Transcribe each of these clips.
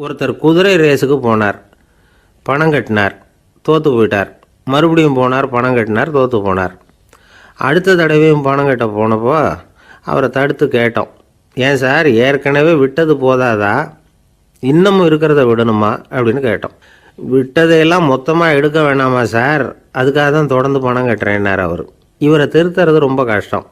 ஒருத்தர் குதிரை ரேஸுக்கு போனார். பணம் கட்டினார். தோற்று போயிட்டார். மறுபடியும் போனார் பணம் கட்டினார் தோற்று போனார். அடுத்த தடவையும் பணம் கட்ட போனப்போ அவரை தடுத்து கேட்டோம். ஏன் சார் ஏற்கனவே விட்டது போதாதா? இன்னமும் இருக்கிறத விடணுமா? அப்படின்னு கேட்டோம். விட்டதையெல்லாம் மொத்தமாக எடுக்க வேணாமா சார்? அதுக்காக தான் தொடர்ந்து பணம் கட்டுறேன்னார் அவர். இவரை திருத்துறது ரொம்ப கஷ்டம்.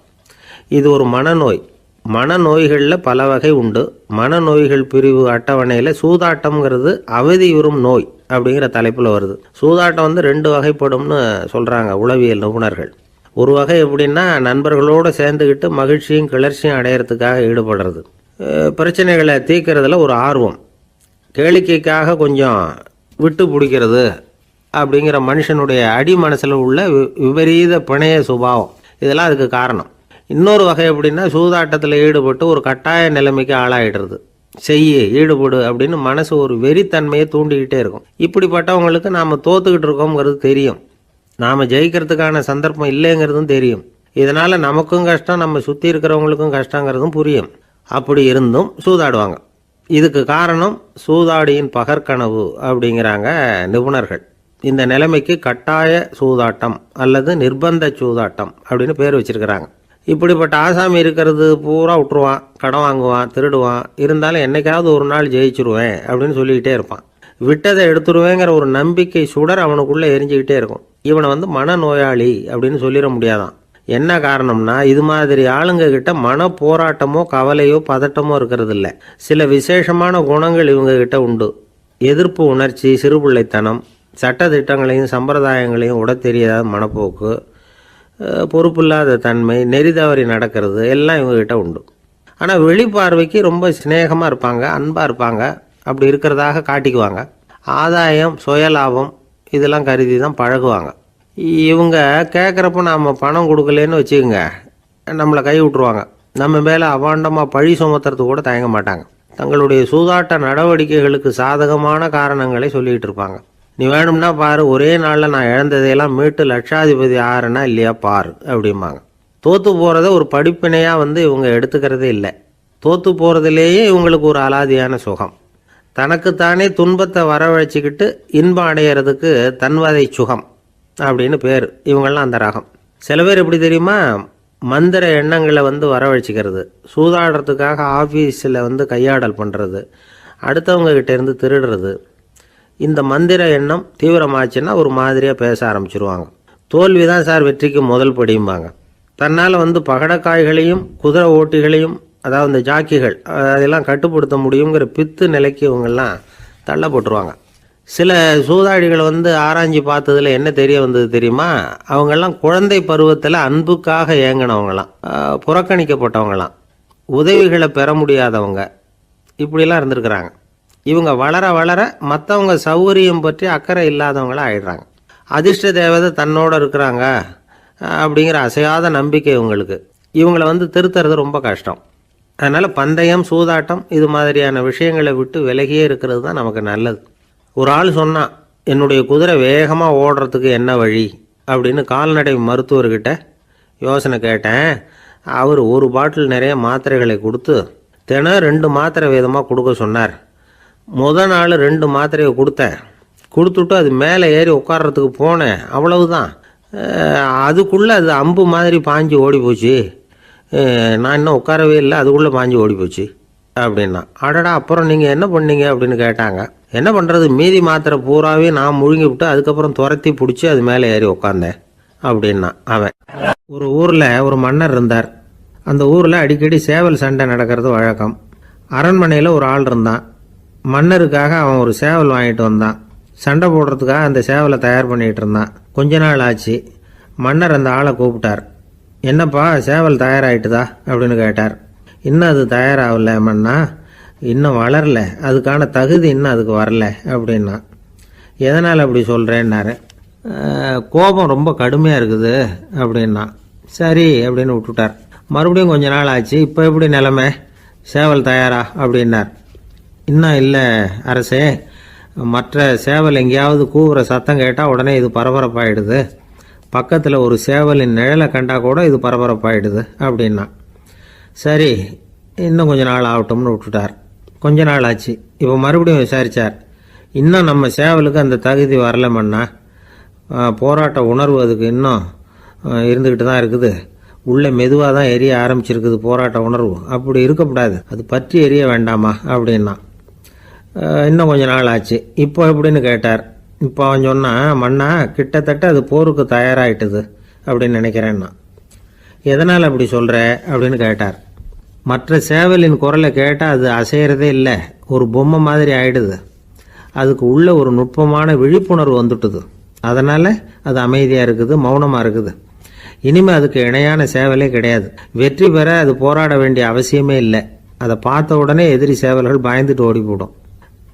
இது ஒரு மனநோய். மனநோய்களில் பல வகை உண்டு. மனநோய்கள் பிரிவு அட்டவணையில் சூதாட்டம்ங்கிறது அவதியுறும் நோய் அப்படிங்கிற தலைப்பில் வருது. சூதாட்டம் வந்து ரெண்டு வகைப்படும்னு சொல்கிறாங்க உளவியல் நிபுணர்கள். ஒரு வகை எப்படின்னா நண்பர்களோடு சேர்ந்துக்கிட்டு மகிழ்ச்சியும் கிளர்ச்சியும் அடையிறதுக்காக ஈடுபடுறது. பிரச்சனைகளை தீர்க்கறதுல ஒரு ஆர்வம். கேளிக்கைக்காக கொஞ்சம் விட்டு பிடிக்கிறது அப்படிங்கிற மனுஷனுடைய அடி மனசில் உள்ள வி- விபரீத பிணைய சுபாவம். இதெல்லாம் அதுக்கு காரணம். இன்னொரு வகை அப்படின்னா சூதாட்டத்தில் ஈடுபட்டு ஒரு கட்டாய நிலைமைக்கு ஆளாயிடுறது. செய்யு ஈடுபடு அப்படின்னு மனசு ஒரு வெறித்தன்மையை தூண்டிக்கிட்டே இருக்கும். இப்படிப்பட்டவங்களுக்கு நாம் தோத்துக்கிட்டு இருக்கோங்கிறது தெரியும். நாம் ஜெயிக்கிறதுக்கான சந்தர்ப்பம் இல்லைங்கிறதும் தெரியும். இதனால் நமக்கும் கஷ்டம் நம்ம சுற்றி இருக்கிறவங்களுக்கும் கஷ்டங்கிறதும் புரியும். அப்படி இருந்தும் சூதாடுவாங்க. இதுக்கு காரணம் சூதாடியின் பகற்கனவு அப்படிங்கிறாங்க நிபுணர்கள். இந்த நிலைமைக்கு கட்டாய சூதாட்டம் அல்லது நிர்பந்த சூதாட்டம் அப்படின்னு பேர் வச்சிருக்கிறாங்க. இப்படிப்பட்ட ஆசாமி இருக்கிறது பூரா விட்டுருவான் கடன் வாங்குவான் திருடுவான். இருந்தாலும் என்னைக்காவது ஒரு நாள் ஜெயிச்சிருவேன் அப்படின்னு சொல்லிக்கிட்டே இருப்பான். விட்டதை எடுத்துருவேங்கிற ஒரு நம்பிக்கை சுடர் அவனுக்குள்ளே எரிஞ்சுக்கிட்டே இருக்கும். இவனை வந்து மனநோயாளி அப்படின்னு சொல்லிட முடியாதான். என்ன காரணம்னா இது மாதிரி ஆளுங்க கிட்ட மன போராட்டமோ கவலையோ பதட்டமோ இருக்கிறதில்ல. சில விசேஷமான குணங்கள் இவங்க கிட்ட உண்டு. எதிர்ப்பு உணர்ச்சி சிறுபிள்ளைத்தனம் சட்ட திட்டங்களையும் சம்பிரதாயங்களையும் உட தெரியாத மனப்போக்கு. பொறுப்பில்லாத தன்மை நெறி தவறி நடக்கிறது எல்லாம் இவங்ககிட்ட உண்டு. ஆனால் வெளிப்பார்வைக்கு ரொம்ப சிநேகமாக இருப்பாங்க அன்பாக இருப்பாங்க அப்படி இருக்கிறதாக காட்டிக்குவாங்க. ஆதாயம் சுயலாபம் இதெல்லாம் கருதி தான் பழகுவாங்க. இவங்க கேட்குறப்ப நாம் பணம் கொடுக்கலன்னு வச்சுக்கோங்க நம்மளை கை விட்ருவாங்க நம்ம மேலே அவாண்டமாக பழி சுமத்துறது கூட தயங்க மாட்டாங்க. தங்களுடைய சூதாட்ட நடவடிக்கைகளுக்கு சாதகமான காரணங்களை சொல்லிகிட்டு இருப்பாங்க. நீ வேணும்னா பாரு ஒரே நாளில் நான் இழந்ததையெல்லாம் மீட்டு லட்சாதிபதி ஆறுனா இல்லையா பாரு அப்படிம்பாங்க. தோத்து போகிறத ஒரு படிப்பினையாக வந்து இவங்க எடுத்துக்கிறதே இல்லை. தோத்து போகிறதுலேயே இவங்களுக்கு ஒரு அலாதியான சுகம். தனக்குத்தானே துன்பத்தை வரவழைச்சிக்கிட்டு இன்பம் அடையிறதுக்கு தன்வதை சுகம் அப்படின்னு பேர். இவங்கெல்லாம் அந்த ரகம். சில பேர் எப்படி தெரியுமா? மந்திர எண்ணங்களை வந்து வரவழைச்சிக்கிறது. சூதாடுறதுக்காக ஆஃபீஸில் வந்து கையாடல் பண்ணுறது அடுத்தவங்க திருடுறது. இந்த மந்திர எண்ணம் தீவிரமாச்சுன்னா ஒரு மாதிரியாக பேச ஆரம்பிச்சிருவாங்க. தோல்வி தான் சார் வெற்றிக்கு முதல் படியும்பாங்க தன்னால் வந்து பகடக்காய்களையும் குதிரை ஓட்டிகளையும் அதாவது இந்த ஜாக்கிகள் அதெல்லாம் கட்டுப்படுத்த முடியுங்கிற பித்து நிலைக்கு இவங்கெல்லாம் தள்ளப்பட்டுருவாங்க. சில சூதாடிகளை வந்து ஆராய்ஞ்சு பார்த்ததில் என்ன தெரிய வந்தது தெரியுமா? அவங்கெல்லாம் குழந்தை பருவத்தில் அன்புக்காக ஏங்கினவங்களாம். புறக்கணிக்கப்பட்டவங்களாம். உதவிகளை பெற முடியாதவங்க. இப்படிலாம் இருந்திருக்கிறாங்க. இவங்க வளர வளர மற்றவங்க சௌகரியம் பற்றி அக்கறை இல்லாதவங்களாக ஆயிடுறாங்க. அதிர்ஷ்ட தேவதை தன்னோட இருக்கிறாங்க அப்படிங்கிற அசையாத நம்பிக்கை இவங்களுக்கு. இவங்களை வந்து திருத்துறது ரொம்ப கஷ்டம். அதனால் பந்தயம் சூதாட்டம் இது மாதிரியான விஷயங்களை விட்டு விலகியே இருக்கிறது தான் நமக்கு நல்லது. ஒரு ஆள் சொன்னான் என்னுடைய குதிரை வேகமாக ஓடுறதுக்கு என்ன வழி? அப்படின்னு கால்நடை மருத்துவர்கிட்ட யோசனை கேட்டேன். அவர் ஒரு பாட்டில் நிறைய மாத்திரைகளை கொடுத்து தினம் ரெண்டு மாத்திரை விதமாக கொடுக்க சொன்னார். முத நாள் ரெண்டு மாத்திரையை கொடுத்தேன். கொடுத்துட்டு அது மேலே ஏறி உட்கார்றதுக்கு போனேன். அவ்வளவுதான். தான் அதுக்குள்ளே அது அம்பு மாதிரி பாஞ்சு ஓடி போச்சு. நான் இன்னும் உட்காரவே இல்லை. அதுக்குள்ளே பாஞ்சு ஓடி போச்சு. அப்படின்னா அடடா அப்புறம் நீங்கள் என்ன பண்ணீங்க? அப்படின்னு கேட்டாங்க. என்ன பண்ணுறது மீதி மாத்திரை பூராவே நான் முழுங்கி விட்டு அதுக்கப்புறம் துரத்தி பிடிச்சி அது மேலே ஏறி உட்காந்தேன் அப்படின்னா அவன் ஒரு ஊரில் ஒரு மன்னர் இருந்தார். அந்த ஊரில் அடிக்கடி சேவல் சண்டை நடக்கிறது வழக்கம். அரண்மனையில் ஒரு ஆள் இருந்தான். மன்னருக்காக அவன் ஒரு சேவல் வாங்கிட்டு வந்தான். சண்டை போடுறதுக்காக அந்த சேவலை தயார் பண்ணிகிட்டு இருந்தான். கொஞ்ச நாள் ஆச்சு. மன்னர் அந்த ஆளை கூப்பிட்டார். என்னப்பா சேவல் தயாராகிட்டுதா அப்படின்னு கேட்டார். இன்னும் அது தயாராகல மன்னா. இன்னும் வளரல. அதுக்கான தகுதி இன்னும் அதுக்கு வரல அப்படின்னா எதனால் அப்படி சொல்கிறேன்னாரு கோபம் ரொம்ப கடுமையாக இருக்குது அப்படின்னா சரி அப்படின்னு விட்டுட்டார். மறுபடியும் கொஞ்ச நாள் ஆச்சு. இப்போ எப்படி நிலமை? சேவல் தயாரா? அப்படின்னார். இன்னும் இல்லை அரசே. மற்ற சேவல் எங்கேயாவது கூவுற சத்தம் கேட்டால் உடனே இது பரபரப்பாயிடுது. பக்கத்தில் ஒரு சேவலின் நிழலை கண்டா கூட இது பரபரப்பாயிடுது அப்படின்னா. சரி இன்னும் கொஞ்ச நாள் ஆகட்டும்னு விட்டுட்டார். கொஞ்ச நாள் ஆச்சு. இப்போ மறுபடியும் விசாரித்தார் இன்னும் நம்ம சேவலுக்கு அந்த தகுதி வரலமண்ணா போராட்ட உணர்வு அதுக்கு இன்னும் இருந்துக்கிட்டு தான் இருக்குது. உள்ளே மெதுவாக தான் எரிய ஆரம்பிச்சிருக்குது போராட்ட உணர்வு. அப்படி இருக்கக்கூடாது அது பற்றி எரிய வேண்டாமா அப்படின்னா. இன்னும் கொஞ்ச நாள் ஆச்சு. இப்போ எப்படின்னு கேட்டார். இப்போ அவன் சொன்னான் மன்னா கிட்டத்தட்ட அது போருக்கு தயாராகிட்டுது அப்படின்னு நினைக்கிறேன்னா. எதனால் அப்படி சொல்கிற அப்படின்னு கேட்டார். மற்ற சேவலின் குரலை கேட்டால் அது அசைகிறதே இல்லை. ஒரு பொம்மை மாதிரி ஆயிடுது. அதுக்கு உள்ள ஒரு நுட்பமான விழிப்புணர்வு வந்துட்டுது. அதனால் அது அமைதியாக இருக்குது மௌனமாக இருக்குது. இனிமேல் அதுக்கு இணையான சேவலே கிடையாது. வெற்றி பெற அது போராட வேண்டிய அவசியமே இல்லை. அதை பார்த்த உடனே எதிரி சேவல்கள் பயந்துட்டு ஓடி போடும்.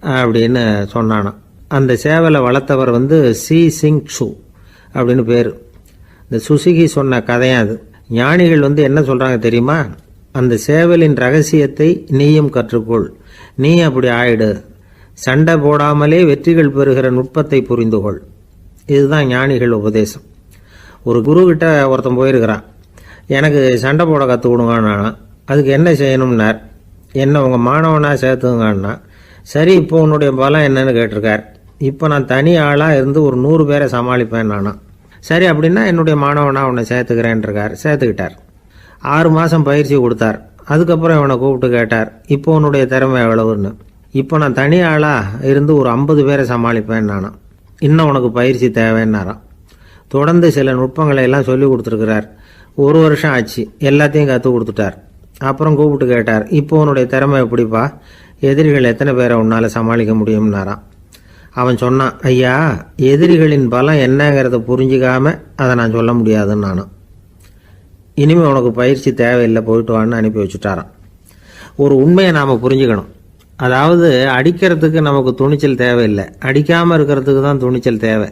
அப்படின்னு சொன்னானாம். அந்த சேவலை வளர்த்தவர் வந்து சி சிங் சு அப்படின்னு பேர். இந்த சுசுகி சொன்ன கதையாக அது. ஞானிகள் வந்து என்ன சொல்கிறாங்க தெரியுமா? அந்த சேவலின் ரகசியத்தை நீயும் கற்றுக்கொள். நீ அப்படி ஆயிடு. சண்டை போடாமலே வெற்றிகள் பெறுகிற நுட்பத்தை புரிந்து கொள் இதுதான் ஞானிகள் உபதேசம். ஒரு குரு ஒருத்தன் போயிருக்கிறான். எனக்கு சண்டை போட கற்றுக் கொடுங்கண்ணா அதுக்கு என்ன செய்யணும்னார்? என்ன உங்கள் மாணவனாக சேர்த்துங்கண்ணா சரி இப்போ உன்னுடைய பலம் என்னன்னு கேட்டிருக்கார். இப்போ நான் தனி ஆளாக இருந்து ஒரு நூறு பேரை சமாளிப்பேன் நானா. சரி அப்படின்னா என்னுடைய மாணவனாக உன்னை சேர்த்துக்கிறேன்ருக்கார் சேர்த்துக்கிட்டார். ஆறு மாதம் பயிற்சி கொடுத்தார். அதுக்கப்புறம் இவனை கூப்பிட்டு கேட்டார் இப்போ உன்னுடைய திறமை எவ்வளவுன்னு? இப்போ நான் தனி ஆளாக இருந்து ஒரு ஐம்பது பேரை சமாளிப்பேன் நானா. இன்னும் உனக்கு பயிற்சி தேவைன்னாராம். தொடர்ந்து சில நுட்பங்களை எல்லாம் சொல்லி கொடுத்துருக்கிறார். ஒரு வருஷம் ஆச்சு எல்லாத்தையும் கற்றுக் கொடுத்துட்டார். அப்புறம் கூப்பிட்டு கேட்டார் இப்போ உன்னுடைய திறமை எப்படிப்பா? எதிரிகள் எத்தனை பேரை உன்னால் சமாளிக்க முடியும்னாராம். அவன் சொன்னான் ஐயா எதிரிகளின் பலம் என்னங்கிறத புரிஞ்சிக்காம அதை நான் சொல்ல முடியாதுன்னு நானும். இனிமேல் உனக்கு பயிற்சி தேவையில்லை போயிட்டு வான்னு அனுப்பி வச்சுட்டாரான் ஒரு உண்மையை நாம் புரிஞ்சுக்கணும். அதாவது அடிக்கிறதுக்கு நமக்கு துணிச்சல் தேவையில்லை. அடிக்காமல் இருக்கிறதுக்கு தான் துணிச்சல் தேவை.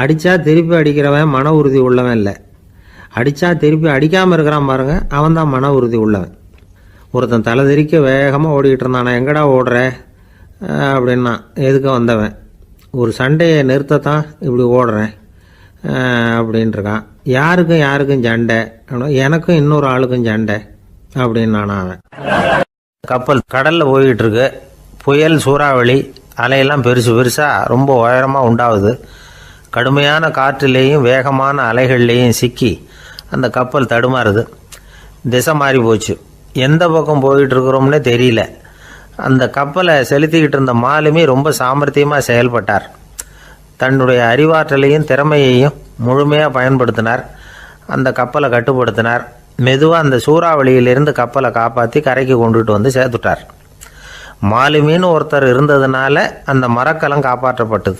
அடித்தா திருப்பி அடிக்கிறவன் மன உறுதி உள்ளவன் இல்லை. அடித்தா திருப்பி அடிக்காமல் இருக்கிறான் பாருங்க அவன் தான் மன உறுதி உள்ளவன். ஒருத்தன் தலை தெறிக்க வேகமாக ஓடிக்கிட்டு இருந்தானா. எங்கடா ஓடுற? அப்படின்னா எதுக்க வந்தவன்? ஒரு சண்டையை நிறுத்தத்தான் இப்படி ஓடுறேன். அப்படின்ட்டுருக்கான் யாருக்கும் யாருக்கும் சண்டை. எனக்கும் இன்னொரு ஆளுக்கும் சண்டை. அப்படின்னு அவன். கப்பல் கடலில் போய்கிட்டு இருக்கு புயல் சூறாவளி அலையெல்லாம் பெருசு பெருசாக ரொம்ப உயரமாக உண்டாகுது கடுமையான காற்றுலேயும் வேகமான அலைகள்லேயும் சிக்கி அந்த கப்பல் தடுமாறுது. திசை மாறி போச்சு எந்த பக்கம் போயிட்டு இருக்கிறோம்னே தெரியல. அந்த கப்பலை செலுத்திக்கிட்டு இருந்த மாலுமி ரொம்ப சாமர்த்தியமாக செயல்பட்டார். தன்னுடைய அறிவாற்றலையும் திறமையையும் முழுமையாக பயன்படுத்தினார். அந்த கப்பலை கட்டுப்படுத்தினார். மெதுவாக அந்த சூறாவளியிலிருந்து கப்பலை காப்பாற்றி கரைக்கு கொண்டுட்டு வந்து சேர்த்துட்டார். மாலுமின்னு ஒருத்தர் இருந்ததுனால அந்த மரக்கலம் காப்பாற்றப்பட்டது.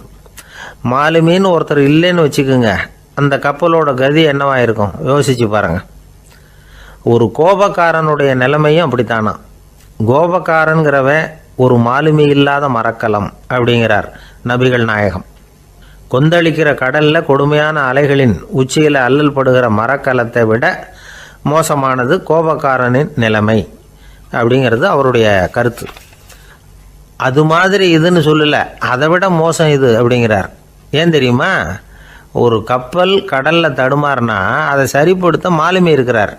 மாலுமின்னு ஒருத்தர் இல்லைன்னு வச்சுக்கோங்க. அந்த கப்பலோட கதி என்னவாக இருக்கும்? யோசிச்சு பாருங்கள் ஒரு கோபக்காரனுடைய நிலைமையும் அப்படித்தானா? கோபக்காரன்கிறவன் ஒரு மாலுமி இல்லாத மரக்கலம் அப்படிங்கிறார் நபிகள் நாயகம். கொந்தளிக்கிற கடலில் கொடுமையான அலைகளின் உச்சியில் அல்லல் படுகிற மரக்கலத்தை விட மோசமானது கோபக்காரனின் நிலைமை அப்படிங்கிறது அவருடைய கருத்து. அது மாதிரி இதுன்னு சொல்லலை. அதை விட மோசம் இது அப்படிங்கிறார். ஏன் தெரியுமா? ஒரு கப்பல் கடலில் தடுமாறினா அதை சரிப்படுத்த மாலுமி இருக்கிறார்.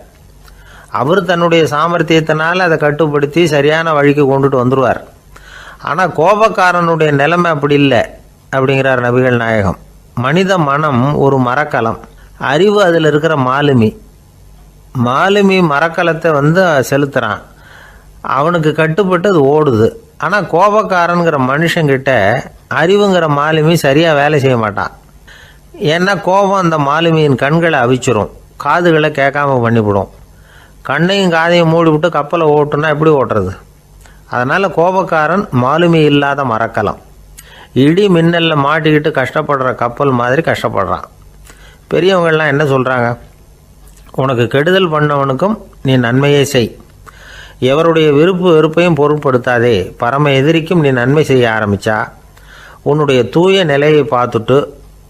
அவர் தன்னுடைய சாமர்த்தியத்தினால் அதை கட்டுப்படுத்தி சரியான வழிக்கு கொண்டுட்டு வந்துடுவார் ஆனால் கோபக்காரனுடைய நிலைமை அப்படி இல்லை அப்படிங்கிறார் நபிகள் நாயகம். மனித மனம் ஒரு மரக்கலம். அறிவு அதில் இருக்கிற மாலுமி. மாலுமி மரக்கலத்தை வந்து செலுத்துகிறான் அவனுக்கு கட்டுப்பட்டு அது ஓடுது. ஆனால் கோபக்காரனுங்கிற மனுஷங்கிட்ட அறிவுங்கிற மாலுமி சரியாக வேலை செய்ய மாட்டான். ஏன்னா கோபம் அந்த மாலுமியின் கண்களை அவிச்சிரும். காதுகளை கேட்காம பண்ணிவிடும். கண்ணையும் காதையும் மூடிவிட்டு கப்பலை ஓட்டுனா எப்படி ஓட்டுறது? அதனால் கோபக்காரன் மாலுமி இல்லாத மறக்கலாம் இடி மின்னலில் மாட்டிக்கிட்டு கஷ்டப்படுற கப்பல் மாதிரி கஷ்டப்படுறான். பெரியவங்கள்லாம் என்ன சொல்கிறாங்க உனக்கு கெடுதல் பண்ணவனுக்கும் நீ நன்மையே செய். எவருடைய விருப்பு வெறுப்பையும் பொருட்படுத்தாதே. பரம எதிரிக்கும் நீ நன்மை செய்ய ஆரம்பித்தா உன்னுடைய தூய நிலையை பார்த்துட்டு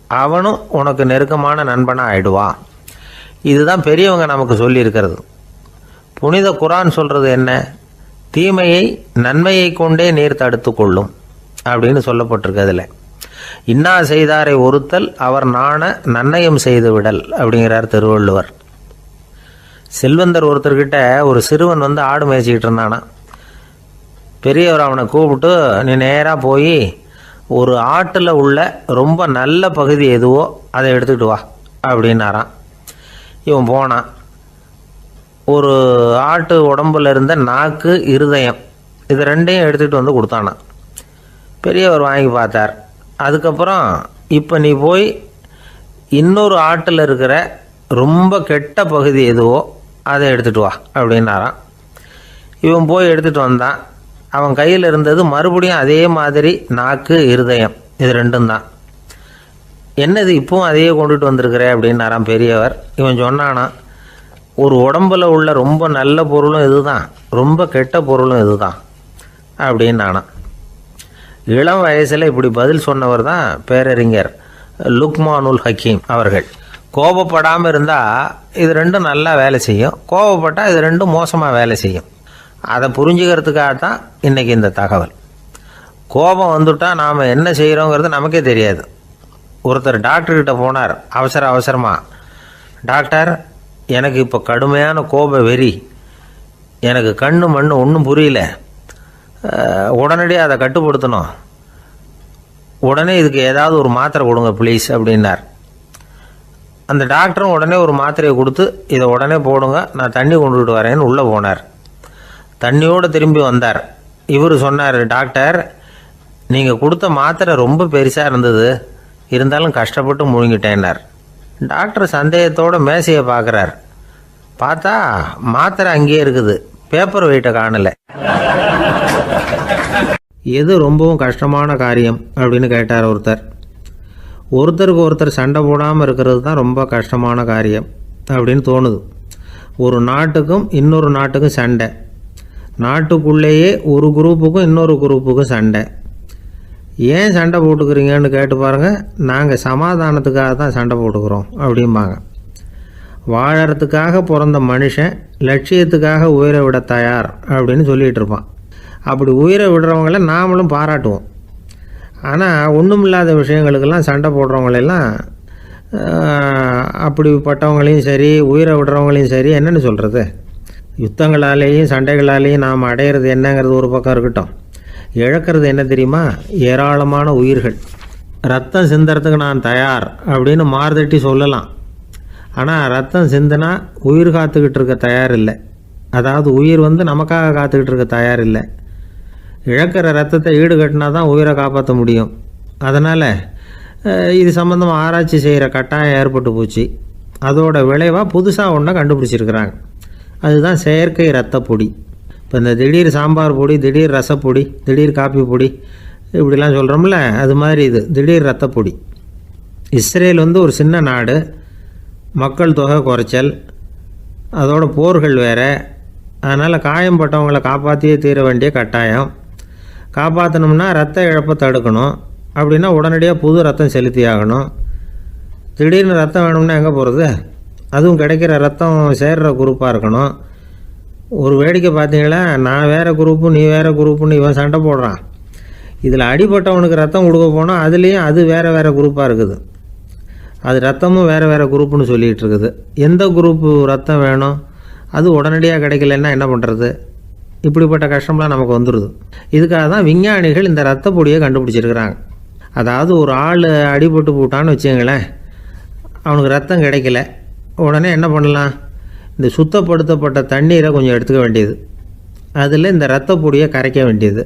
அவனும் உனக்கு நெருக்கமான நண்பனாக ஆயிடுவான். இதுதான் பெரியவங்க நமக்கு சொல்லியிருக்கிறது. புனித குரான் சொல்றது என்ன? தீமையை நன்மையை கொண்டே நீர் தடுத்து கொள்ளும் அப்படின்னு சொல்லப்பட்டிருக்கு அதில். இன்னா செய்தாரை ஒருத்தல் அவர் நாண நன்னயம் செய்து விடல் அப்படிங்கிறார் திருவள்ளுவர். செல்வந்தர் ஒருத்தர்கிட்ட ஒரு சிறுவன் வந்து ஆடு மேய்ச்சிக்கிட்டு இருந்தானா? பெரியவர் அவனை கூப்பிட்டு நீ நேராக போய் ஒரு ஆட்டில் உள்ள ரொம்ப நல்ல பகுதி எதுவோ அதை எடுத்துக்கிட்டு வா அப்படின்னாரான் இவன் போனான். ஒரு ஆட்டு உடம்புல இருந்த நாக்கு இருதயம் இது ரெண்டையும் எடுத்துகிட்டு வந்து கொடுத்தானான் பெரியவர் வாங்கி பார்த்தார். அதுக்கப்புறம் இப்போ நீ போய் இன்னொரு ஆட்டில் இருக்கிற ரொம்ப கெட்ட பகுதி எதுவோ அதை எடுத்துகிட்டு வா அப்படின்னாராம். இவன் போய் எடுத்துகிட்டு வந்தான். அவன் கையில் இருந்தது மறுபடியும் அதே மாதிரி நாக்கு இருதயம் இது ரெண்டும் தான். என்னது இப்பவும் அதையே கொண்டுட்டு வந்திருக்கிற அப்படின்னாராம் பெரியவர். இவன் சொன்னானா ஒரு உடம்புல உள்ள ரொம்ப நல்ல பொருளும் இதுதான். ரொம்ப கெட்ட பொருளும் இதுதான். அப்படின்னானான் இளம் வயசில் இப்படி பதில் சொன்னவர் தான் பேரறிஞர் லுக்மானுல் ஹக்கீம் அவர்கள். கோபப்படாமல் இருந்தால் இது ரெண்டும் நல்லா வேலை செய்யும். கோபப்பட்டால் இது ரெண்டும் மோசமாக வேலை செய்யும். அதை புரிஞ்சுக்கிறதுக்காக தான் இன்றைக்கி இந்த தகவல். கோபம் வந்துட்டால் நாம் என்ன செய்கிறோங்கிறது நமக்கே தெரியாது. ஒருத்தர் டாக்டர்கிட்ட போனார். அவசர அவசரமாக டாக்டர் எனக்கு இப்போ கடுமையான கோப வெறி. எனக்கு கண்ணு மண்ணு ஒன்றும் புரியல. உடனடியாக அதை கட்டுப்படுத்தணும். உடனே இதுக்கு ஏதாவது ஒரு மாத்திரை கொடுங்க ப்ளீஸ் அப்படின்னார். அந்த டாக்டரும் உடனே ஒரு மாத்திரையை கொடுத்து இதை உடனே போடுங்க நான் தண்ணி கொண்டுகிட்டு வரேன்னு உள்ளே போனார். தண்ணியோடு திரும்பி வந்தார். இவர் சொன்னார் டாக்டர் நீங்கள் கொடுத்த மாத்திரை ரொம்ப பெருசாக இருந்தது. இருந்தாலும் கஷ்டப்பட்டு முழுங்கிட்டேன்னார். டாக்டர் சந்தேகத்தோட மேசையை பார்க்குறார் பார்த்தா மாத்திரை அங்கேயே இருக்குது. பேப்பர் வெயிட்டை காணலை. எது ரொம்பவும் கஷ்டமான காரியம் அப்படின்னு கேட்டார் ஒருத்தர். ஒருத்தருக்கு ஒருத்தர் சண்டை போடாமல் இருக்கிறது தான் ரொம்ப கஷ்டமான காரியம் அப்படின்னு தோணுது. ஒரு நாட்டுக்கும் இன்னொரு நாட்டுக்கும் சண்டை. நாட்டுக்குள்ளேயே ஒரு குரூப்புக்கும் இன்னொரு குரூப்புக்கும் சண்டை. ஏன் சண்டை போட்டுக்கிறீங்கன்னு கேட்டு பாருங்கள் நாங்கள் சமாதானத்துக்காக தான் சண்டை போட்டுக்கிறோம் அப்படிம்பாங்க. வாழறதுக்காக பிறந்த மனுஷன் லட்சியத்துக்காக உயிரை விட தயார் அப்படின்னு சொல்லிகிட்டு இருப்பான். அப்படி உயிரை விடுறவங்கள நாமளும் பாராட்டுவோம். ஆனால் ஒன்றுமில்லாத விஷயங்களுக்கெல்லாம் சண்டை போடுறவங்களெல்லாம் அப்படிப்பட்டவங்களையும் சரி உயிரை விடுறவங்களையும் சரி என்னென்னு சொல்கிறது யுத்தங்களாலேயும் சண்டைகளாலேயும் நாம் அடையிறது என்னங்கிறது ஒரு பக்கம் இருக்கட்டும். இழக்கிறது என்ன தெரியுமா? ஏராளமான உயிர்கள். ரத்தம் சிந்தறதுக்கு நான் தயார் அப்படின்னு மார்தட்டி சொல்லலாம். ஆனால் ரத்தம் சிந்தினா உயிர் காத்துக்கிட்டு இருக்க தயார் இல்லை அதாவது உயிர் வந்து நமக்காக காத்துக்கிட்டு இருக்க தயார் இல்லை இழக்கிற ரத்தத்தை ஈடுகட்டினா தான் உயிரை காப்பாற்ற முடியும். அதனால் இது சம்மந்தமாக ஆராய்ச்சி செய்கிற கட்டாயம் ஏற்பட்டு போச்சு. அதோட விளைவாக புதுசாக ஒன்றை கண்டுபிடிச்சிருக்கிறாங்க. அதுதான் செயற்கை ரத்த பொடி இப்போ இந்த திடீர் சாம்பார் பொடி திடீர் ரசப்பொடி திடீர் காப்பி பொடி இப்படிலாம் சொல்கிறோம்ல அது மாதிரி இது. திடீர் ரத்த பொடி. இஸ்ரேல் வந்து ஒரு சின்ன நாடு. மக்கள் தொகை குறைச்சல். அதோட போர்கள் வேறு. அதனால் காயம்பட்டவங்களை காப்பாற்றியே தீர வேண்டிய கட்டாயம். காப்பாற்றணும்னா ரத்த இழப்பை தடுக்கணும். அப்படின்னா உடனடியாக புது ரத்தம் செலுத்தி ஆகணும். திடீர்னு ரத்தம் வேணும்னா எங்கே போகிறது அதுவும் கிடைக்கிற ரத்தம் சேர்கிற குரூப்பாக இருக்கணும். ஒரு வேடிக்கை பார்த்தீங்களா? நான் வேறு குரூப்பு நீ வேறு குரூப்புன்னு இவன் சண்டை போடுறான். இதில் அடிபட்டவனுக்கு ரத்தம் கொடுக்க போனால் அதுலேயும் அது வேறு வேறு குரூப்பாக இருக்குது. அது ரத்தமும் வேறு வேறு குரூப்புன்னு சொல்லிகிட்டு இருக்குது. எந்த குரூப்பு ரத்தம் வேணும்? அது உடனடியாக கிடைக்கலன்னா என்ன பண்ணுறது இப்படிப்பட்ட கஷ்டம்லாம் நமக்கு வந்துடுது இதுக்காக தான் விஞ்ஞானிகள் இந்த ரத்த பொடியை கண்டுபிடிச்சிருக்கிறாங்க. அதாவது ஒரு ஆள் அடிபட்டு போட்டான்னு வச்சுங்களேன் அவனுக்கு ரத்தம் கிடைக்கல. உடனே என்ன பண்ணலாம்? இந்த சுத்தப்படுத்தப்பட்ட தண்ணீரை கொஞ்சம் எடுத்துக்க வேண்டியது. அதில் இந்த ரத்த பொடியை கரைக்க வேண்டியது.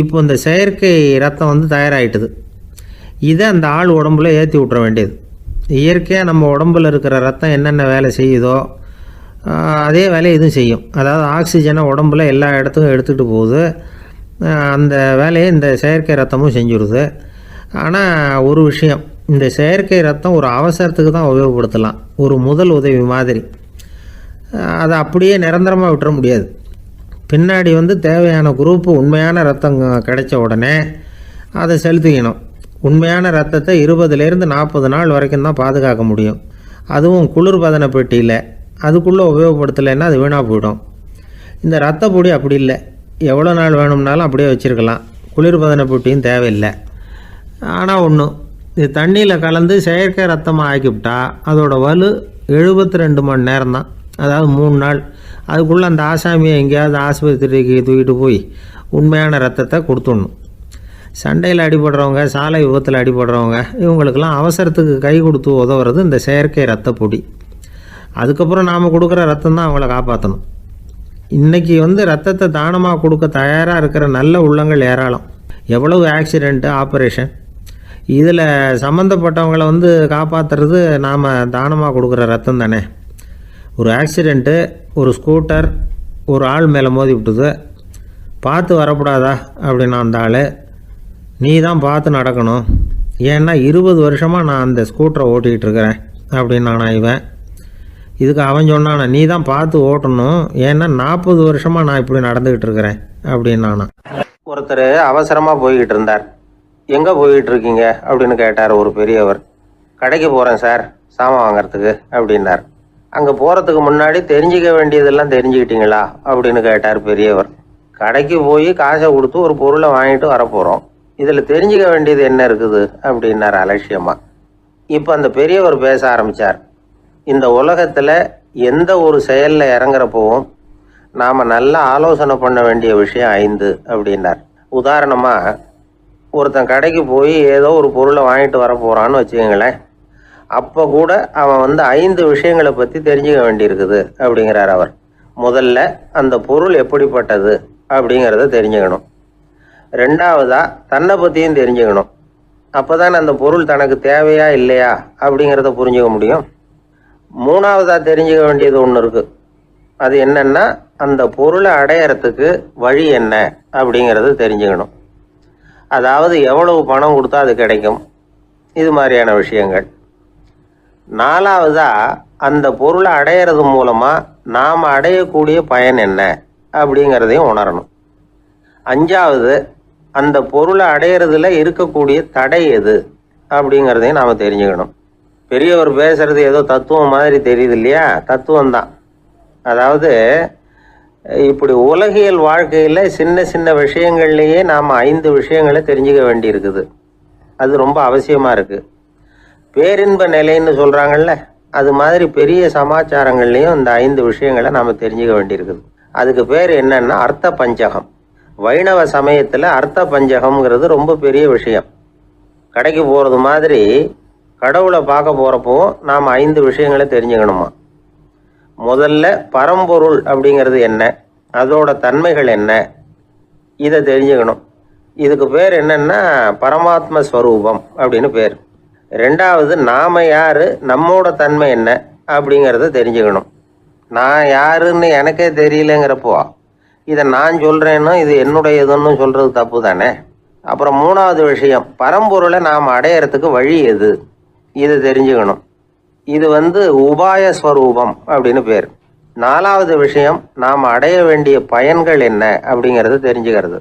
இப்போ இந்த செயற்கை ரத்தம் வந்து தயாராகிட்டுது இதை அந்த ஆள் உடம்புல ஏற்றி விட்ற வேண்டியது. இயற்கையாக நம்ம உடம்புல இருக்கிற ரத்தம் என்னென்ன வேலை செய்யுதோ அதே வேலையை இதுவும் செய்யும். அதாவது ஆக்சிஜனை உடம்புல எல்லா இடத்துக்கும் எடுத்துகிட்டு போகுது. அந்த வேலையை இந்த செயற்கை ரத்தமும் செஞ்சுருது. ஆனால் ஒரு விஷயம் இந்த செயற்கை ரத்தம் ஒரு அவசரத்துக்கு தான் உபயோகப்படுத்தலாம். ஒரு முதல் உதவி மாதிரி. அதை அப்படியே நிரந்தரமாக விட்டுற முடியாது. பின்னாடி வந்து தேவையான குரூப்பு உண்மையான ரத்தம் கிடைச்ச உடனே அதை செலுத்திக்கணும். உண்மையான ரத்தத்தை இருபதுலேருந்து நாற்பது நாள் வரைக்கும் தான் பாதுகாக்க முடியும். அதுவும் குளிர்பதன பெட்டியில். அதுக்குள்ளே உபயோகப்படுத்தலைன்னா அது வீணாக போயிடும். இந்த ரத்த பொடி அப்படி இல்லை. எவ்வளோ நாள் வேணும்னாலும் அப்படியே வச்சுருக்கலாம். குளிர்பதன பெட்டியும் தேவையில்லை. ஆனால் ஒன்று இது தண்ணியில் கலந்து செயற்கை ரத்தமாக ஆக்கிவிட்டால் அதோடய வலு எழுபத்தி ரெண்டு மணி நேரம் தான் அதாவது மூணு நாள். அதுக்குள்ளே அந்த ஆசாமியை எங்கேயாவது ஆஸ்பத்திரிக்கு தூக்கிட்டு போய் உண்மையான ரத்தத்தை கொடுத்துடணும். சண்டையில் அடிபடுறவங்க சாலை விபத்தில் அடிபடுறவங்க இவங்களுக்கெல்லாம் அவசரத்துக்கு கை கொடுத்து உதவுறது இந்த செயற்கை ரத்த பொடி. அதுக்கப்புறம் நாம் கொடுக்குற ரத்தம் தான் அவங்கள காப்பாற்றணும் இன்றைக்கி வந்து ரத்தத்தை தானமாக கொடுக்க தயாராக இருக்கிற நல்ல உள்ளங்கள் ஏராளம். எவ்வளவு ஆக்சிடெண்ட்டு ஆப்ரேஷன் இதில் சம்மந்தப்பட்டவங்கள வந்து காப்பாற்றுறது நாம் தானமாக கொடுக்குற ரத்தம் தானே? ஒரு ஆக்சிடெண்ட்டு ஒரு ஸ்கூட்டர் ஒரு ஆள் மேலே மோதி விட்டுது. பார்த்து வரக்கூடாதா அப்படின்னு அந்த ஆள் நீ தான் பார்த்து நடக்கணும். ஏன்னா இருபது வருஷமாக நான் அந்த ஸ்கூட்டரை ஓட்டிகிட்டு இருக்கிறேன் அப்படின்னு நான் இவன். இதுக்கு அவன் சொன்னானா நீ தான் பார்த்து ஓட்டணும். ஏன்னா நாற்பது வருஷமாக நான் இப்படி நடந்துக்கிட்டு இருக்கிறேன் அப்படின்னு நானா ஒருத்தர் அவசரமாக போய்கிட்டு இருந்தார். எங்கே போய்கிட்டு இருக்கீங்க? அப்படின்னு கேட்டார் ஒரு பெரியவர். கடைக்கு போகிறேன் சார் சாமான் வாங்கிறதுக்கு அப்படின்னார். அங்கே போகிறதுக்கு முன்னாடி தெரிஞ்சுக்க வேண்டியதெல்லாம் தெரிஞ்சுக்கிட்டீங்களா? அப்படின்னு கேட்டார் பெரியவர். கடைக்கு போய் காசை கொடுத்து ஒரு பொருளை வாங்கிட்டு வரப்போகிறோம் இதில் தெரிஞ்சிக்க வேண்டியது என்ன இருக்குது? அப்படின்னார் அலட்சியமாக இப்போ அந்த பெரியவர் பேச ஆரம்பித்தார் இந்த உலகத்தில் எந்த ஒரு செயலில் இறங்குறப்பவும் நாம் நல்லா ஆலோசனை பண்ண வேண்டிய விஷயம் ஐந்து அப்படின்னார். உதாரணமாக ஒருத்தன் கடைக்கு போய் ஏதோ ஒரு பொருளை வாங்கிட்டு வர போகிறான்னு வச்சுக்கோங்களேன். அப்போ கூட அவன் வந்து ஐந்து விஷயங்களை பற்றி தெரிஞ்சுக்க வேண்டியிருக்குது அப்படிங்கிறார் அவர். முதல்ல அந்த பொருள் எப்படிப்பட்டது அப்படிங்கிறத தெரிஞ்சுக்கணும். ரெண்டாவதாக தன்னை பற்றியும் தெரிஞ்சுக்கணும். அப்போ அந்த பொருள் தனக்கு தேவையா இல்லையா அப்படிங்கிறத புரிஞ்சுக்க முடியும். மூணாவதாக தெரிஞ்சுக்க வேண்டியது ஒன்று இருக்குது அது என்னென்னா அந்த பொருளை அடையறதுக்கு வழி என்ன அப்படிங்கிறது தெரிஞ்சுக்கணும். அதாவது எவ்வளவு பணம் கொடுத்தா அது கிடைக்கும்? இது மாதிரியான விஷயங்கள். நாலாவதா அந்த பொருளை அடையிறது மூலமாக நாம் அடையக்கூடிய பயன் என்ன அப்படிங்கிறதையும் உணரணும். அஞ்சாவது அந்த பொருளை அடையிறதுல இருக்கக்கூடிய தடை எது அப்படிங்கிறதையும் நாம் தெரிஞ்சுக்கணும். பெரியவர் பேசுறது ஏதோ தத்துவம் மாதிரி தெரியுது இல்லையா? தத்துவம் தான் அதாவது இப்படி உலகியல் வாழ்க்கையில் சின்ன சின்ன விஷயங்கள்லேயே நாம் ஐந்து விஷயங்களை தெரிஞ்சுக்க வேண்டியிருக்குது. அது ரொம்ப அவசியமாக இருக்குது பேரின்ப நிலைன்னு சொல்கிறாங்கல்ல அது மாதிரி பெரிய சமாச்சாரங்கள்லேயும் இந்த ஐந்து விஷயங்களை நாம் தெரிஞ்சுக்க வேண்டியிருக்குது. அதுக்கு பேர் என்னென்னா அர்த்த பஞ்சகம். வைணவ சமயத்தில் அர்த்த பஞ்சகம்ங்கிறது ரொம்ப பெரிய விஷயம். கடைக்கு போகிறது மாதிரி கடவுளை பார்க்க போகிறப்போ நாம் ஐந்து விஷயங்களை தெரிஞ்சுக்கணுமா? முதல்ல பரம்பொருள் அப்படிங்கிறது என்ன? அதோட தன்மைகள் என்ன? இதை தெரிஞ்சுக்கணும். இதுக்கு பேர் என்னென்னா பரமாத்ம ஸ்வரூபம் அப்படின்னு பேர். ரெண்டாவது நாம யார்? நம்மோட தன்மை என்ன? அப்படிங்கிறத தெரிஞ்சுக்கணும். நான் யாருன்னு எனக்கே தெரியலங்கிறப்போ இதை நான் சொல்கிறேன்னு இது என்னுடையதுன்னு சொல்கிறது தப்பு தானே? அப்புறம் மூணாவது விஷயம் பரம்பொருளை நாம் அடையிறதுக்கு வழி எது? இது தெரிஞ்சுக்கணும். இது வந்து உபாய ஸ்வரூபம் அப்படின்னு பேர். நாலாவது விஷயம் நாம் அடைய வேண்டிய பயன்கள் என்ன? அப்படிங்கிறது தெரிஞ்சுக்கிறது.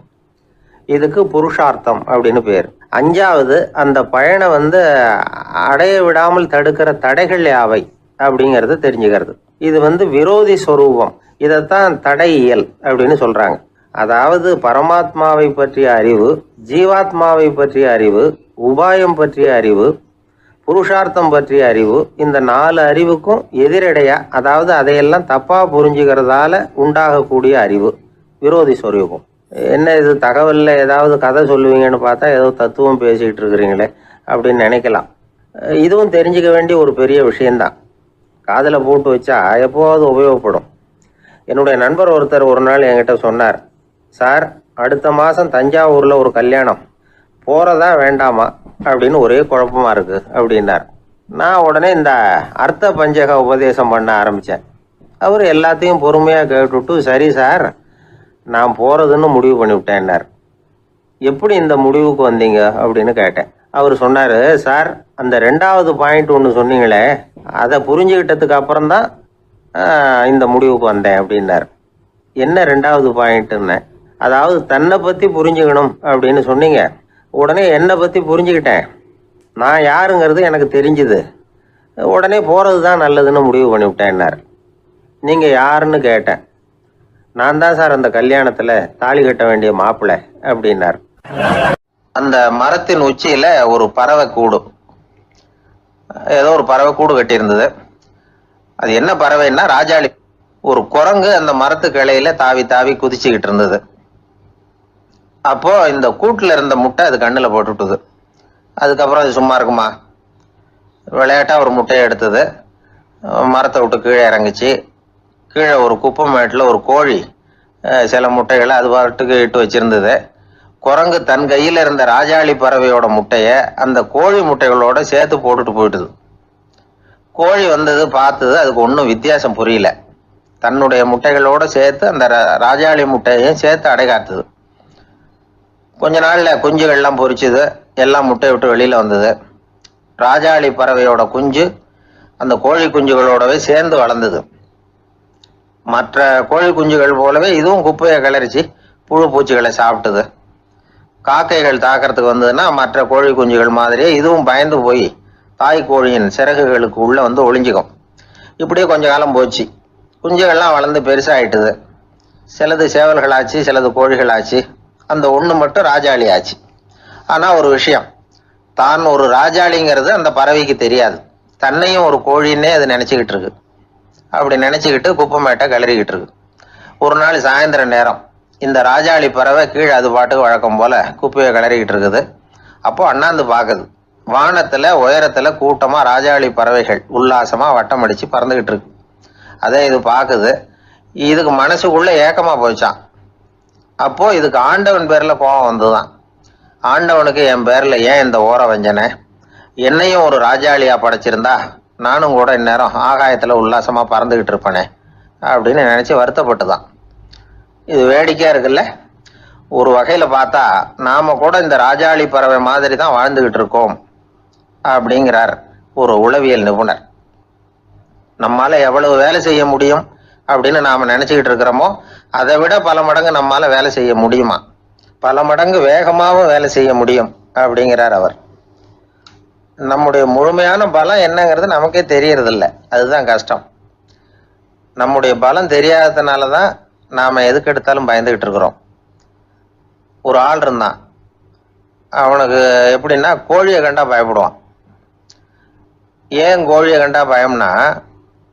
இதுக்கு புருஷார்த்தம் அப்படின்னு பேர். அஞ்சாவது அந்த பயனை வந்து அடைய விடாமல் தடுக்கிற தடைகள் யாவை அப்படிங்கிறது தெரிஞ்சுக்கிறது. இது வந்து விரோதி ஸ்வரூபம் இதைத்தான் தடையியல் அப்படின்னு சொல்கிறாங்க அதாவது பரமாத்மாவை பற்றிய அறிவு ஜீவாத்மாவை பற்றிய அறிவு உபாயம் பற்றிய அறிவு புருஷார்த்தம் பற்றிய அறிவு இந்த நாலு அறிவுக்கும் எதிரடையா அதாவது அதையெல்லாம் தப்பாக புரிஞ்சுக்கிறதால உண்டாகக்கூடிய அறிவு விரோதி ஸ்வரூபம் என்ன இது தகவலில் ஏதாவது கதை சொல்லுவீங்கன்னு பார்த்தா ஏதோ தத்துவம் பேசிக்கிட்டு இருக்கிறீங்களே அப்படின்னு நினைக்கலாம். இதுவும் தெரிஞ்சுக்க வேண்டிய ஒரு பெரிய விஷயந்தான் காதில் போட்டு வச்சா எப்போவாவது உபயோகப்படும். என்னுடைய நண்பர் ஒருத்தர் ஒரு நாள் என்கிட்ட சொன்னார் சார் அடுத்த மாதம் தஞ்சாவூரில் ஒரு கல்யாணம். போகிறதா வேண்டாமா? அப்படின்னு ஒரே குழப்பமா இருக்குது அப்படின்னார். நான் உடனே இந்த அர்த்த பஞ்சக உபதேசம் பண்ண ஆரம்பித்தேன் அவர் எல்லாத்தையும் பொறுமையாக கேட்டுவிட்டு சரி சார் நான் போகிறதுன்னு முடிவு பண்ணிவிட்டேன்னார் எப்படி இந்த முடிவுக்கு வந்தீங்க? அப்படின்னு கேட்டேன். அவர் சொன்னார் சார் அந்த ரெண்டாவது பாயிண்ட் ஒன்று சொன்னீங்களே அதை புரிஞ்சுக்கிட்டதுக்கு அப்புறம்தான் இந்த முடிவுக்கு வந்தேன் அப்படின்னார். என்ன ரெண்டாவது பாயிண்ட்டுன்னு அதாவது தன்னை பற்றி புரிஞ்சுக்கணும் அப்படின்னு சொன்னீங்க. உடனே என்னை பற்றி புரிஞ்சுக்கிட்டேன். நான் யாருங்கிறது எனக்கு தெரிஞ்சுது. உடனே போகிறது தான் நல்லதுன்னு முடிவு பண்ணிவிட்டேன்னார் நீங்கள் யாருன்னு கேட்டேன். நான் தான் சார் அந்த கல்யாணத்தில் தாலி கட்ட வேண்டிய மாப்பிள்ளை அப்படின்னார். அந்த மரத்தின் உச்சியில ஒரு பறவை கூடு. ஏதோ ஒரு பறவை கூடு கட்டியிருந்தது. அது என்ன பறவைன்னா ராஜாளி. ஒரு குரங்கு அந்த மரத்து கிளையில தாவி தாவி குதிச்சுக்கிட்டு இருந்தது. அப்போ இந்த கூட்டுல இருந்த முட்டை அது கண்ணில் போட்டுட்டுது. அதுக்கப்புறம் அது சும்மா இருக்குமா? விளையாட்டா ஒரு முட்டையை எடுத்தது. மரத்தை விட்டு கீழே இறங்குச்சு. கீழே ஒரு குப்பை மேட்டில் ஒரு கோழி சில முட்டைகளை அது பாட்டுக்கு இட்டு வச்சுருந்தது. குரங்கு தன் கையில் இருந்த ராஜாளி பறவையோட முட்டையை அந்த கோழி முட்டைகளோட சேர்த்து போட்டுட்டு போயிட்டுது. கோழி வந்தது பார்த்தது அதுக்கு ஒன்றும் வித்தியாசம் புரியல. தன்னுடைய முட்டைகளோடு சேர்த்து அந்த ரா- ராஜாளி முட்டையையும் சேர்த்து அடைகாத்துது கொஞ்ச நாளில் குஞ்சுகள்லாம் பொறிச்சுது எல்லாம் முட்டை விட்டு வெளியில் வந்தது. ராஜாளி பறவையோட குஞ்சு அந்த கோழி குஞ்சுகளோடவே சேர்ந்து வளர்ந்தது. மற்ற கோழி குஞ்சுகள் போலவே இதுவும் குப்பையை கிளறிச்சு புழு பூச்சிகளை சாப்பிட்டுது. காக்கைகள் தாக்கறதுக்கு வந்ததுன்னா மற்ற கோழி குஞ்சுகள் மாதிரியே இதுவும் பயந்து போய் தாய் கோழியின் சிறகுகளுக்கு உள்ளே வந்து ஒளிஞ்சுக்கும். இப்படியே கொஞ்ச காலம் போச்சு. குஞ்சுகள்லாம் வளர்ந்து பெருசாகிட்டுது சிலது சேவல்களாச்சு சிலது கோழிகளாச்சு. அந்த ஒன்று மட்டும் ராஜாளி ஆச்சு. ஆனால் ஒரு விஷயம் தான் ஒரு ராஜாளிங்கிறது அந்த பறவைக்கு தெரியாது. தன்னையும் ஒரு கோழின்னே அது நினச்சிக்கிட்டு இருக்கு. அப்படி நினைச்சுக்கிட்டு குப்பை மேட்டை கிளறிக்கிட்டு இருக்கு. ஒரு நாள் சாயந்தர நேரம். இந்த ராஜாளி பறவை கீழே அது பாட்டுக்கு வழக்கம் போல குப்பையை கிளறிக்கிட்டு இருக்குது. அப்போ அண்ணாந்து பார்க்குது வானத்தில் உயரத்தில் கூட்டமாக ராஜாளி பறவைகள் உல்லாசமாக வட்டம் அடித்து பறந்துக்கிட்டு இருக்கு. அதே இது பார்க்குது இதுக்கு மனசுக்குள்ளே ஏக்கமாக போச்சான் அப்போது இதுக்கு ஆண்டவன் பேரில் கோபம் வந்துதான் ஆண்டவனுக்கு என் பேரில் ஏன் இந்த ஓர வஞ்சனை? என்னையும் ஒரு ராஜாளியாக படைச்சிருந்தா நானும் கூட இந்நேரம் ஆகாயத்தில் உல்லாசமாக பறந்துக்கிட்டு இருப்பேனே அப்படின்னு நினச்சி வருத்தப்பட்டு தான் இது வேடிக்கையாக இருக்குல்ல? ஒரு வகையில் பார்த்தா நாம் கூட இந்த ராஜாளி பறவை மாதிரி தான் வாழ்ந்துக்கிட்டு இருக்கோம் அப்படிங்கிறார் ஒரு உளவியல் நிபுணர். நம்மால் எவ்வளவு வேலை செய்ய முடியும் அப்படின்னு நாம் நினச்சிக்கிட்டு இருக்கிறோமோ அதை விட பல மடங்கு நம்மால் வேலை செய்ய முடியுமா? பல மடங்கு வேகமாகவும் வேலை செய்ய முடியும் அப்படிங்கிறார் அவர். நம்முடைய முழுமையான பலம் என்னங்கிறது நமக்கே தெரியறதில்ல. அதுதான் கஷ்டம். நம்முடைய பலம் தெரியாததுனால தான் நாம் எதுக்கு எடுத்தாலும் பயந்துக்கிட்டு இருக்கிறோம். ஒரு ஆள் இருந்தான். அவனுக்கு எப்படின்னா கோழியை கண்டா பயப்படுவான். ஏன் கோழியை கண்டா பயம்னா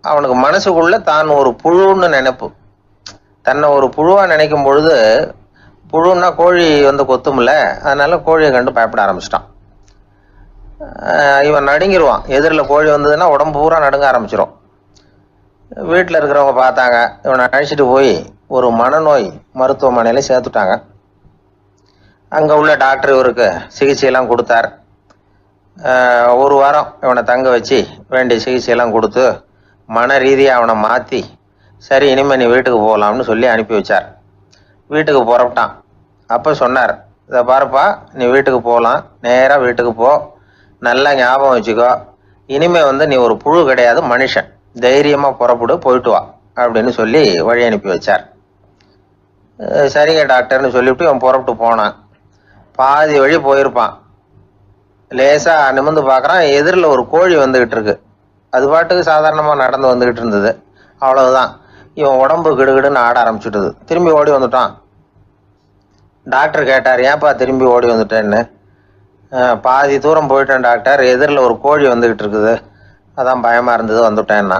அவனுக்கு மனசுக்குள்ள தான் ஒரு புழுன்னு நினைப்பு. தன்னை ஒரு புழுவாக நினைக்கும் பொழுது புழுன்னா கோழி வந்து கொத்தும்ல அதனால கோழியை கண்டு பயப்பட ஆரம்பிச்சிட்டான். இவன் நடுங்கிருவான். எதிரில் கோழி வந்ததுன்னா உடம்பு பூரா நடுங்க ஆரம்பிச்சிடும் வீட்டில் இருக்கிறவங்க பார்த்தாங்க. இவனை அழைச்சிட்டு போய் ஒரு மனநோய் மருத்துவமனையில் சேர்த்துட்டாங்க. அங்கே உள்ள டாக்டர் இவருக்கு சிகிச்சையெல்லாம் கொடுத்தார். ஒரு வாரம் இவனை தங்க வச்சு வேண்டிய சிகிச்சையெல்லாம் கொடுத்து மன ரீதியாக அவனை மாற்றி சரி இனிமேல் நீ வீட்டுக்கு போகலாம்னு சொல்லி அனுப்பி வச்சார். வீட்டுக்கு புறப்பட்டான். அப்போ சொன்னார் இதை பாருப்பா நீ வீட்டுக்கு போகலாம் நேராக வீட்டுக்கு போ. நல்லா ஞாபகம் வச்சுக்கோ. இனிமே வந்து நீ ஒரு புழு கிடையாது மனுஷன். தைரியமாக புறப்படு போயிட்டு வா அப்படின்னு சொல்லி வழி அனுப்பி வச்சார். சரிங்க டாக்டர்னு சொல்லிவிட்டு இவன் புறப்பட்டு போனான். பாதி வழி போயிருப்பான். லேசாக நிமிர்ந்து பார்க்குறான் எதிரில் ஒரு கோழி வந்துக்கிட்டு இருக்கு. அது பாட்டுக்கு சாதாரணமாக நடந்து வந்துக்கிட்டு இருந்தது. அவ்வளவுதான். இவன் உடம்பு கிடுகிடுன்னு ஆட ஆரம்பிச்சுட்டுது. திரும்பி ஓடி வந்துட்டான். டாக்டர் கேட்டார் ஏன்ப்பா திரும்பி ஓடி வந்துட்டேன்னு? பாதி தூரம் போயிட்டேன் டாக்டர். எதிரில் ஒரு கோழி வந்துக்கிட்டு இருக்குது. அதான் பயமாக இருந்தது வந்துவிட்டேன்னா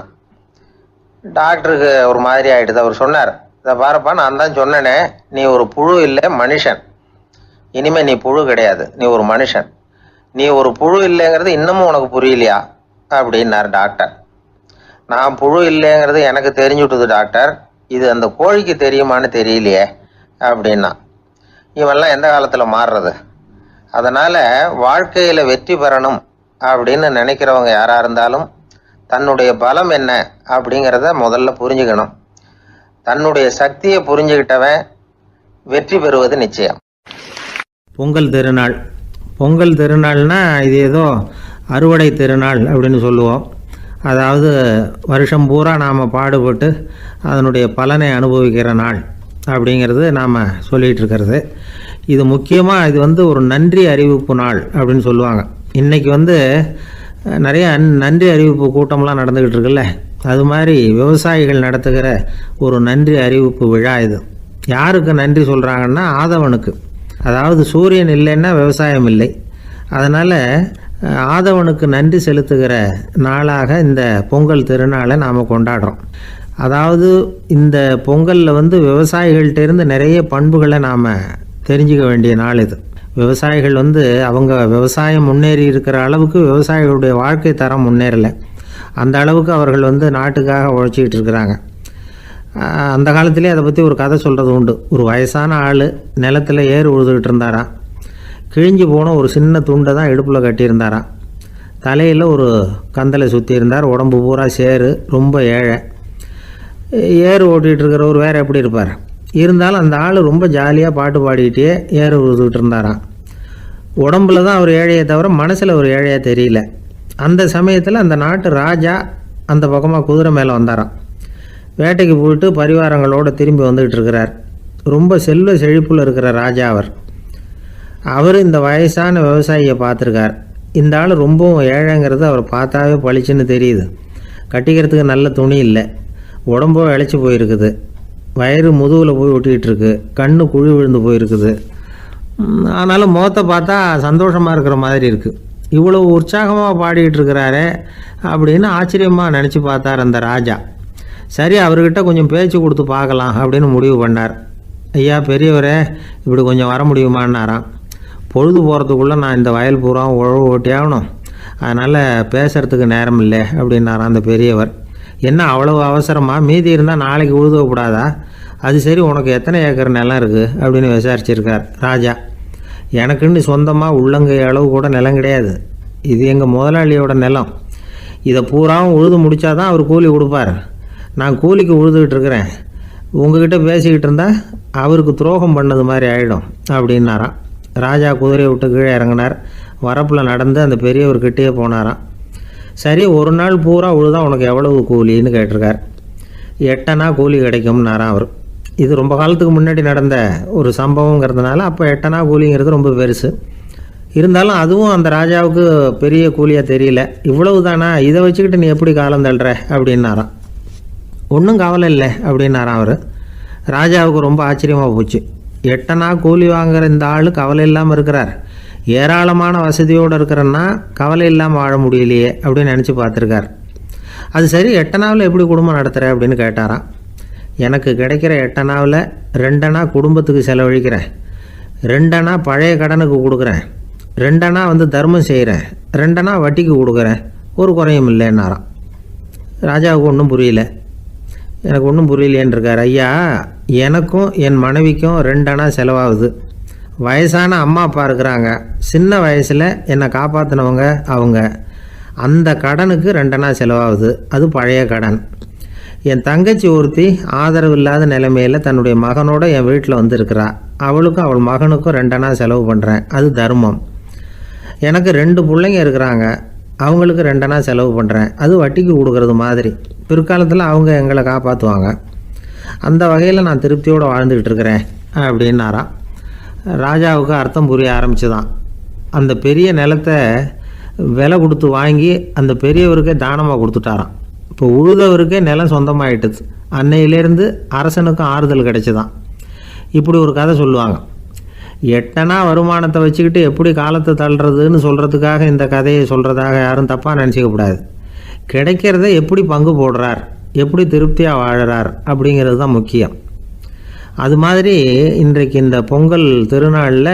டாக்டருக்கு ஒரு மாதிரி ஆகிடுது அவர் சொன்னார் இதை பாருப்பா நான் தான் சொன்னேனே. நீ ஒரு புழு இல்லை மனுஷன். இனிமே நீ புழு கிடையாது. நீ ஒரு மனுஷன். நீ ஒரு புழு இல்லைங்கிறது இன்னமும் உனக்கு புரியலையா? அப்படின்னார் டாக்டர். நான் புழு இல்லைங்கிறது எனக்கு தெரிஞ்சுட்டுது டாக்டர். இது அந்த கோழிக்கு தெரியுமான்னு தெரியலையே அப்படின்னா. இவெல்லாம் எந்த காலத்தில் மாறுறது? அதனால் வாழ்க்கையில் வெற்றி பெறணும் அப்படின்னு நினைக்கிறவங்க யாராக இருந்தாலும் தன்னுடைய பலம் என்ன அப்படிங்கிறத முதல்ல புரிஞ்சுக்கணும். தன்னுடைய சக்தியை புரிஞ்சுக்கிட்டவன் வெற்றி பெறுவது நிச்சயம். பொங்கல் திருநாள். பொங்கல் திருநாள்னா இது ஏதோ அறுவடை திருநாள் அப்படின்னு சொல்லுவோம். அதாவது வருஷம் பூரா நாம் பாடுபட்டு அதனுடைய பலனை அனுபவிக்கிற நாள் அப்படிங்கிறது நாம் சொல்லிகிட்டு இருக்கிறது. இது முக்கியமாக இது வந்து ஒரு நன்றி அறிவிப்பு நாள் அப்படின்னு சொல்லுவாங்க. இன்றைக்கி வந்து நிறைய நன்றி அறிவிப்பு கூட்டம்லாம் நடந்துக்கிட்டு இருக்குல்ல அது மாதிரி விவசாயிகள் நடத்துகிற ஒரு நன்றி அறிவிப்பு விழா இது. யாருக்கு நன்றி சொல்கிறாங்கன்னா ஆதவனுக்கு. அதாவது சூரியன் இல்லைன்னா விவசாயம் இல்லை. அதனால் ஆதவனுக்கு நன்றி செலுத்துகிற நாளாக இந்த பொங்கல் திருநாளை நாம் கொண்டாடுறோம். அதாவது இந்த பொங்கலில் வந்து விவசாயிகள்கிட்டேருந்து நிறைய பண்புகளை நாம் தெரிஞ்சுக்க வேண்டிய நாள் இது. விவசாயிகள் வந்து அவங்க விவசாயம் முன்னேறி இருக்கிற அளவுக்கு விவசாயிகளுடைய வாழ்க்கை தரம் முன்னேறலை. அந்த அளவுக்கு அவர்கள் வந்து நாட்டுக்காக உழைச்சிக்கிட்டு இருக்கிறாங்க. அந்த காலத்திலே அதை பற்றி ஒரு கதை சொல்கிறது உண்டு. ஒரு வயசான ஆள் நிலத்தில் ஏர் உழுதுகிட்டு இருந்தாராம் கிழிஞ்சு போன ஒரு சின்ன துண்டை தான் இடுப்பில் கட்டியிருந்தாராம் தலையில் ஒரு கந்தலை சுற்றி இருந்தார். உடம்பு பூரா சேரு ரொம்ப ஏழை. ஏர் ஓட்டிகிட்டு இருக்கிறவர் வேறு எப்படி இருப்பார்? இருந்தாலும் அந்த ஆள் ரொம்ப ஜாலியாக பாட்டு பாடிக்கிட்டே ஏற உழுதுகிட்டு இருந்தாராம் உடம்புல தான் அவர் ஏழையை தவிர மனசில் ஒரு ஏழையாக தெரியல. அந்த சமயத்தில் அந்த நாட்டு ராஜா அந்த பக்கமாக குதிரை மேலே வந்தாராம். வேட்டைக்கு போயிட்டு பரிவாரங்களோடு திரும்பி வந்துக்கிட்டு இருக்கிறார் ரொம்ப செல்வ செழிப்பில் இருக்கிற ராஜா அவர். அவர் இந்த வயசான விவசாயியை பார்த்துருக்கார். இந்த ஆள் ரொம்பவும் ஏழைங்கிறது அவர் பார்த்தாவே பளிச்சுன்னு தெரியுது. கட்டிக்கிறதுக்கு நல்ல துணி இல்லை. உடம்போ இழைச்சி போயிருக்குது. வயிறு முதுகில் போய் ஒட்டிக்கிட்டு இருக்கு கண்ணு குழி விழுந்து போயிருக்குது. ஆனாலும் முகத்தை பார்த்தா சந்தோஷமாக இருக்கிற மாதிரி இருக்குது இவ்வளோ உற்சாகமாக பாடிக்கிட்டு இருக்கிறாரே அப்படின்னு ஆச்சரியமாக நினச்சி பார்த்தார் அந்த ராஜா. சரி அவர்கிட்ட கொஞ்சம் பேச்சு கொடுத்து பார்க்கலாம் அப்படின்னு முடிவு பண்ணார். ஐயா பெரியவரே இப்படி கொஞ்சம் வர முடியுமான்னாராம். பொழுது போகிறதுக்குள்ளே நான் இந்த வயல் பூரா உழவு ஓட்டியாகணும் அதனால் பேசுகிறதுக்கு நேரம் இல்லை அப்படின்னாராம் அந்த பெரியவர். என்ன அவ்வளவு அவசரமாக மீதி இருந்தால் நாளைக்கு உழுதக்கூடாதா அது சரி உனக்கு எத்தனை ஏக்கர் நிலம் இருக்குது அப்படின்னு விசாரிச்சிருக்கார் ராஜா. எனக்குன்னு சொந்தமாக உள்ளங்கை அளவு கூட நிலம் கிடையாது. இது எங்கள் முதலாளியோட நிலம். இதை பூராவும் உழுது முடிச்சாதான் அவர் கூலி கொடுப்பார். நான் கூலிக்கு உழுதுகிட்டு இருக்கிறேன். உங்ககிட்ட பேசிக்கிட்டு இருந்தால் அவருக்கு துரோகம் பண்ணது மாதிரி ஆகிடும் அப்படின்னாராம். ராஜா குதிரையை விட்டு கீழே இறங்கினார். வரப்பில் நடந்து அந்த பெரியவர்கிட்டயே போனாராம். சரி ஒரு நாள் பூரா உழுதா உனக்கு எவ்வளவு கூலின்னு கேட்டிருக்கார். எட்டனா கூலி கிடைக்கும்னாராம் அவர். இது ரொம்ப காலத்துக்கு முன்னாடி நடந்த ஒரு சம்பவங்கிறதுனால அப்போ எட்டனா கூலிங்கிறது ரொம்ப பெருசு. இருந்தாலும் அதுவும் அந்த ராஜாவுக்கு பெரிய கூலியாக தெரியல. இவ்வளவு தானா இதை வச்சுக்கிட்டு நீ எப்படி காலம் தள்ளுற? அப்படின்னாராம் ஒன்றும் கவலை இல்லை அப்படின்னாராம் அவர். ராஜாவுக்கு ரொம்ப ஆச்சரியமாக போச்சு. எட்டனா கூலி வாங்குற இந்த ஆள் கவலை இல்லாமல் இருக்கிறார். ஏராளமான வசதியோடு இருக்கிறன்னா கவலை இல்லாமல் வாழ முடியலையே அப்படின்னு நினச்சி பார்த்துருக்கார். அது சரி எட்டனாவில் எப்படி குடும்பம் நடத்துகிற அப்படின்னு கேட்டாராம். எனக்கு கிடைக்கிற எட்டனாவில் ரெண்டனா குடும்பத்துக்கு செலவழிக்கிறேன். ரெண்டனா பழைய கடனுக்கு கொடுக்குறேன். ரெண்டனா வந்து தர்மம் செய்கிறேன் ரெண்டனா வட்டிக்கு கொடுக்குறேன். ஒரு குறையும் இல்லைன்னாராம். ராஜாவுக்கு ஒன்றும் புரியல. எனக்கு ஒன்றும் புரியலேன்னு இருக்கார். ஐயா எனக்கும் என் மனைவிக்கும் ரெண்டனா செலவாகுது. வயசான அம்மா அப்பா இருக்கிறாங்க. சின்ன வயசில் என்னை காப்பாற்றினவங்க அவங்க. அந்த கடனுக்கு ரெண்டனா செலவாகுது. அது பழைய கடன். என் தங்கச்சி ஒருத்தி ஆதரவு இல்லாத நிலைமையில் தன்னுடைய மகனோட என் வீட்டில் வந்திருக்கிறா. அவளுக்கும் அவள் மகனுக்கும் ரெண்டனா செலவு பண்ணுறேன் அது தர்மம். எனக்கு ரெண்டு பிள்ளைங்க இருக்கிறாங்க. அவங்களுக்கு ரெண்டனா செலவு பண்ணுறேன் அது வட்டிக்கு கொடுக்கறது மாதிரி. பிற்காலத்தில் அவங்க எங்களை காப்பாற்றுவாங்க அந்த வகையில் நான் திருப்தியோடு வாழ்ந்துக்கிட்டு இருக்கிறேன். அப்படின்னாரான் ராஜாவுக்கு அர்த்தம் புரிய ஆரம்பிச்சுதான். அந்த பெரிய நிலத்தை விலை கொடுத்து வாங்கி அந்த பெரியவருக்கே தானமாக கொடுத்துட்டாராம். இப்போ உழுதவருக்கே நிலம் சொந்தமாயிட்டுது அன்னையிலேருந்து அரசனுக்கும் ஆறுதல் கிடைச்சிதான். இப்படி ஒரு கதை சொல்லுவாங்க. எட்டனா வருமானத்தை வச்சுக்கிட்டு எப்படி காலத்தை தள்ளுறதுன்னு சொல்கிறதுக்காக இந்த கதையை சொல்கிறதாக யாரும் தப்பாக நினச்சிக்கக்கூடாது கிடைக்கிறத எப்படி பங்கு போடுறார்? எப்படி திருப்தியாக வாழறார்? அப்படிங்கிறது தான் முக்கியம். அது மாதிரி இன்றைக்கு இந்த பொங்கல் திருநாளில்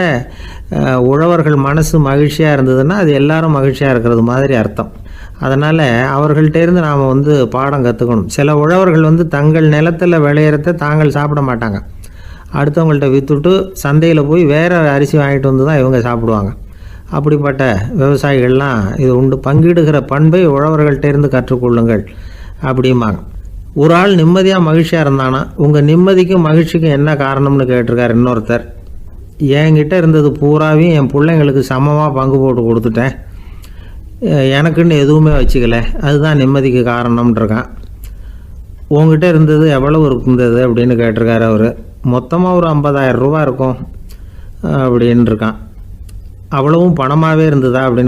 உழவர்கள் மனசு மகிழ்ச்சியாக இருந்ததுன்னா அது எல்லாரும் மகிழ்ச்சியாக இருக்கிறது மாதிரி அர்த்தம். அதனால் அவர்கள்ட்டேருந்து நாம் வந்து பாடம் கற்றுக்கணும் சில உழவர்கள் வந்து தங்கள் நிலத்தில் விளையிறத தாங்கள் சாப்பிட மாட்டாங்க. அடுத்தவங்கள்ட்ட விற்றுட்டு சந்தையில் போய் வேறு அரிசி வாங்கிட்டு வந்து தான் இவங்க சாப்பிடுவாங்க. அப்படிப்பட்ட விவசாயிகள்லாம் இது உண்டு. பங்கிடுகிற பண்பை உழவர்கள்ட்டேருந்து கற்றுக்கொள்ளுங்கள் அப்படிம்பாங்க. ஒரு ஆள் நிம்மதியாக மகிழ்ச்சியாக இருந்தானா உங்கள் நிம்மதிக்கும் மகிழ்ச்சிக்கும் என்ன காரணம்னு கேட்டிருக்கார் இன்னொருத்தர். என்கிட்ட இருந்தது பூராவையும் என் பிள்ளைங்களுக்கு சமமாக பங்கு போட்டு கொடுத்துட்டேன். எனக்குன்னு எதுவுமே வச்சுக்கல. அதுதான் நிம்மதிக்கு காரணம்ன்றிருக்கான். உங்ககிட்ட இருந்தது எவ்வளவு இருந்தது அப்படின்னு கேட்டிருக்காரு அவர். மொத்தமாக ஒரு 50000 ரூபா இருக்கும் அப்படின்னு இருக்கான் அவ்வளவும் பணமாகவே இருந்ததா அப்படின்னு